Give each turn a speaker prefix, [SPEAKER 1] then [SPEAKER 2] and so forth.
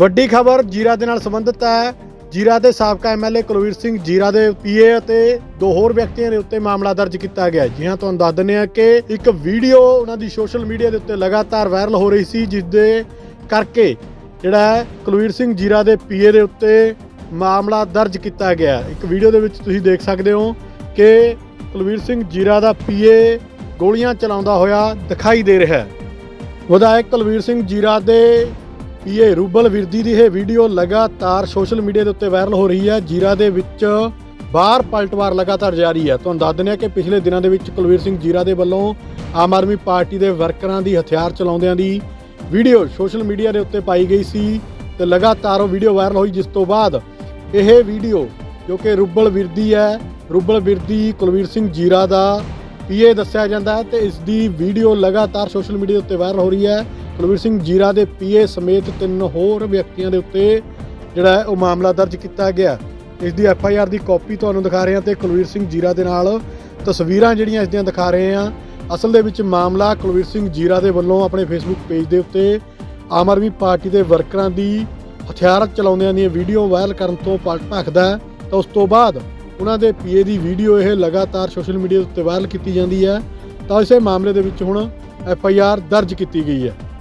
[SPEAKER 1] ਵੱਡੀ ਖਬਰ ਜੀਰਾ ਦੇ ਨਾਲ ਸੰਬੰਧਿਤ ਹੈ। ਜੀਰਾ ਦੇ ਸਾਬਕਾ ਐਮਐਲਏ ਕੁਲਵੀਰ ਸਿੰਘ ਜੀਰਾ ਦੇ ਪੀਏ ਅਤੇ ਦੋ ਹੋਰ ਵਿਅਕਤੀਆਂ ਦੇ ਉੱਤੇ ਮਾਮਲਾ ਦਰਜ ਕੀਤਾ ਗਿਆ ਹੈ। ਜੀ ਹਾਂ, ਤੁਹਾਨੂੰ ਦੱਸ ਦਿੰਦੇ ਹਾਂ ਕਿ ਇੱਕ ਵੀਡੀਓ ਉਹਨਾਂ ਦੀ ਸੋਸ਼ਲ ਮੀਡੀਆ ਦੇ ਉੱਤੇ ਲਗਾਤਾਰ ਵਾਇਰਲ ਹੋ ਰਹੀ ਸੀ ਜਿਸ ਦੇ ਕਰਕੇ ਜਿਹੜਾ ਕੁਲਵੀਰ ਸਿੰਘ ਜੀਰਾ ਦੇ ਪੀਏ ਦੇ ਉੱਤੇ ਮਾਮਲਾ ਦਰਜ ਕੀਤਾ ਗਿਆ ਇੱਕ ਵੀਡੀਓ ਦੇ ਵਿੱਚ ਤੁਸੀਂ ਦੇਖ ਸਕਦੇ ਹੋ ਕਿ ਕੁਲਵੀਰ ਸਿੰਘ ਜੀਰਾ ਦਾ ਪੀਏ ਗੋਲੀਆਂ ਚਲਾਉਂਦਾ ਹੋਇਆ ਦਿਖਾਈ ਦੇ ਰਿਹਾ ਹੈ। ਵਿਧਾਇਕ ਕੁਲਵੀਰ ਸਿੰਘ ਜੀਰਾ ਦੇ ਇਹ ਰੂਬਲ ਵਿਰਦੀ ਦੀ ਇਹ ਵੀਡੀਓ ਲਗਾਤਾਰ ਸੋਸ਼ਲ ਮੀਡੀਆ ਦੇ ਉੱਤੇ ਵਾਇਰਲ ਹੋ ਰਹੀ ਹੈ। ਜੀਰਾ ਦੇ ਵਿੱਚ ਬਾਹਰ ਪਲਟਵਾਰ ਲਗਾਤਾਰ ਜਾਰੀ ਹੈ। ਤੁਹਾਨੂੰ ਦੱਸ ਦਿੰਦੇ ਹਾਂ ਕਿ ਪਿਛਲੇ ਦਿਨਾਂ ਦੇ ਵਿੱਚ ਕੁਲਵੀਰ ਸਿੰਘ ਜੀਰਾ ਦੇ ਵੱਲੋਂ ਆਮ ਆਦਮੀ ਪਾਰਟੀ ਦੇ ਵਰਕਰਾਂ ਦੀ ਹਥਿਆਰ ਚਲਾਉਂਦਿਆਂ ਦੀ ਵੀਡੀਓ ਸੋਸ਼ਲ ਮੀਡੀਆ ਦੇ ਉੱਤੇ ਪਾਈ ਗਈ ਸੀ ਤੇ ਲਗਾਤਾਰ ਉਹ ਵੀਡੀਓ ਵਾਇਰਲ ਹੋਈ, ਜਿਸ ਤੋਂ ਬਾਅਦ ਇਹ ਵੀਡੀਓ ਜੋ ਕਿ ਰੂਬਲ ਵਿਰਦੀ ਹੈ, ਰੂਬਲ ਵਿਰਦੀ ਕੁਲਵੀਰ ਸਿੰਘ ਜੀਰਾ ਦਾ ਪੀਏ ਦੱਸਿਆ ਜਾਂਦਾ ਹੈ ਤੇ ਇਸ ਦੀ ਵੀਡੀਓ ਲਗਾਤਾਰ ਸੋਸ਼ਲ ਮੀਡੀਆ ਉੱਤੇ ਵਾਇਰਲ ਹੋ ਰਹੀ ਹੈ। ਕੁਲਵੀਰ ਸਿੰਘ ਜੀਰਾ ਦੇ ਪੀਏ ਸਮੇਤ ਤਿੰਨ ਹੋਰ ਵਿਅਕਤੀਆਂ ਦੇ ਉੱਤੇ ਜਿਹੜਾ ਹੈ ਉਹ ਮਾਮਲਾ ਦਰਜ ਕੀਤਾ ਗਿਆ। ਇਸ ਦੀ ਐਫ ਆਈ ਆਰ ਦੀ ਕਾਪੀ ਤੁਹਾਨੂੰ ਦਿਖਾ ਰਹੇ ਹਾਂ ਤੇ ਕੁਲਵੀਰ ਸਿੰਘ ਜੀਰਾ ਦੇ ਨਾਲ ਤਸਵੀਰਾਂ ਜਿਹੜੀਆਂ ਇਸ ਦੀਆਂ ਦਿਖਾ ਰਹੇ ਹਾਂ। ਅਸਲ ਦੇ ਵਿੱਚ ਮਾਮਲਾ ਕੁਲਵੀਰ ਸਿੰਘ ਜੀਰਾ ਦੇ ਵੱਲੋਂ ਆਪਣੇ ਫੇਸਬੁੱਕ ਪੇਜ ਦੇ ਉੱਤੇ ਆਮ ਆਦਮੀ ਪਾਰਟੀ ਦੇ ਵਰਕਰਾਂ ਦੀ ਹਥਿਆਰ ਚਲਾਉਂਦਿਆਂ ਦੀਆਂ ਵੀਡੀਓ ਵਾਇਰਲ ਕਰਨ ਤੋਂ ਪਲਟ ਭਖਦਾ ਤਾਂ ਉਸ ਤੋਂ ਬਾਅਦ ਉਹਨਾਂ ਦੇ ਪੀਏ ਦੀ ਵੀਡੀਓ ਇਹ ਲਗਾਤਾਰ ਸੋਸ਼ਲ ਮੀਡੀਆ ਉੱਤੇ ਵਾਇਰਲ ਕੀਤੀ ਜਾਂਦੀ ਹੈ ਤਾਂ ਇਸੇ ਮਾਮਲੇ ਦੇ ਵਿੱਚ ਹੁਣ ਐਫ ਆਈ ਆਰ ਦਰਜ ਕੀਤੀ ਗਈ ਹੈ।